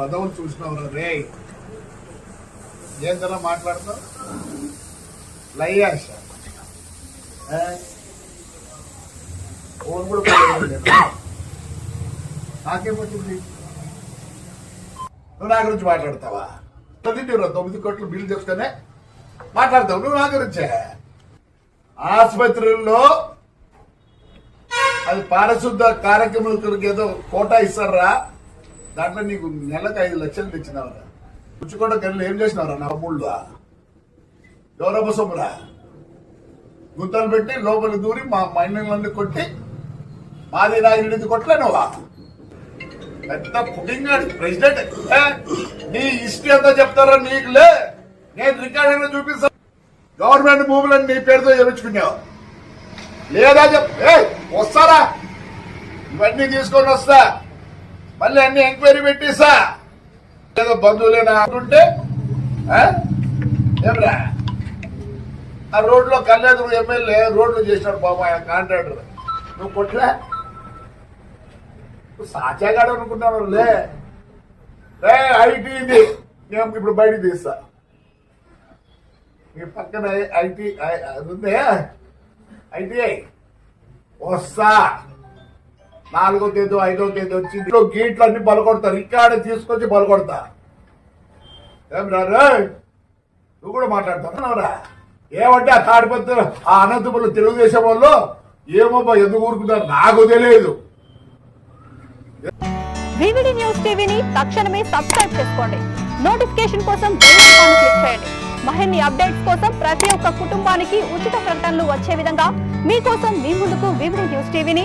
పదవులు చూసినావు రే. ఏందన్నా మాట్లాడతావు? లయ్యాష ఓన్ కూడా నువ్వు నా గురించి మాట్లాడతావా? తింటురా తొమ్మిది కోట్లు బిల్లు చెప్తేనే మాట్లాడతావు. నువ్వు నా గురించే. ఆసుపత్రుల్లో అది పారిశుద్ధ కార్యక్రమం ఏదో కోటా ఇస్తారా? దాంట్లో నీకు నెలకు ఐదు లక్షలు తెచ్చినావురా. పుచ్చుకోట గల్లు ఏం చేసినావరా నా అమ్ముళ్ళు గౌరవ సొమ్మురా? గుంతలు పెట్టి లోపలి దూరి మా మైండ్లన్నీ కొట్టి మాది నాయుడిది కొట్టలేనువా పెద్ద పుడింగ్ ప్రెసిడెంట్ నీ హిస్టరీ అంతా చెప్తారా నీకులే నేను రికార్డ్ అయినా చూపిస్తా. గవర్నమెంట్ భూములను నీ పేరుతో చేయించుకున్నావు లేదా చెప్ వస్తారా? ఇవన్నీ తీసుకొని వస్తా. మళ్ళీ అన్ని ఎంక్వైరీ పెట్టిస్తా ఏదో బంధువులేనా అంటుంటే ఆ? ఆ రోడ్లో కళ్యాణ్ ఎమ్మెల్యే రోడ్లు చేసినాడు బాబు ఆయన కాంట్రాక్టర్. నువ్వు కొట్లే నువ్వు సాచాగాడు అనుకున్నావు లే. ఐటీ ఇది ఇప్పుడు బయట తీస్తా. మీ పక్కన ఐటీ అది ఉందే. ఐటీఐ. వస్తా. నాలుగో తేదీ ఐదో తేదీ వచ్చి ఇంట్లో గేట్లు అన్ని బలకొడతారు ఇక్కడ తీసుకొచ్చి బలకొడతా ఏం రా నువ్వు కూడా మాట్లాడతావురా ఏమంటే ఆ తాడిపత్రి ఆ అనంతపురం తెలుగుదేశం వాళ్ళు ఏమో ఎందుకు ఊరుకున్నారు? నాకు తెలియదు. వివిడి న్యూస్ టీవీని తక్షణమే సబ్స్క్రైబ్ చేసుకోండి. నోటిఫికేషన్ కోసం బెల్ ఐకాన్ క్లిక్ చేయండి. మరిన్ని అప్డేట్స్ కోసం ప్రతి ఒక్క కుటుంబానికి ఉచిత ప్రకటనలు వచ్చే విధంగా మీకోసం మీ ముందుకు వివిడి న్యూస్ టీవీని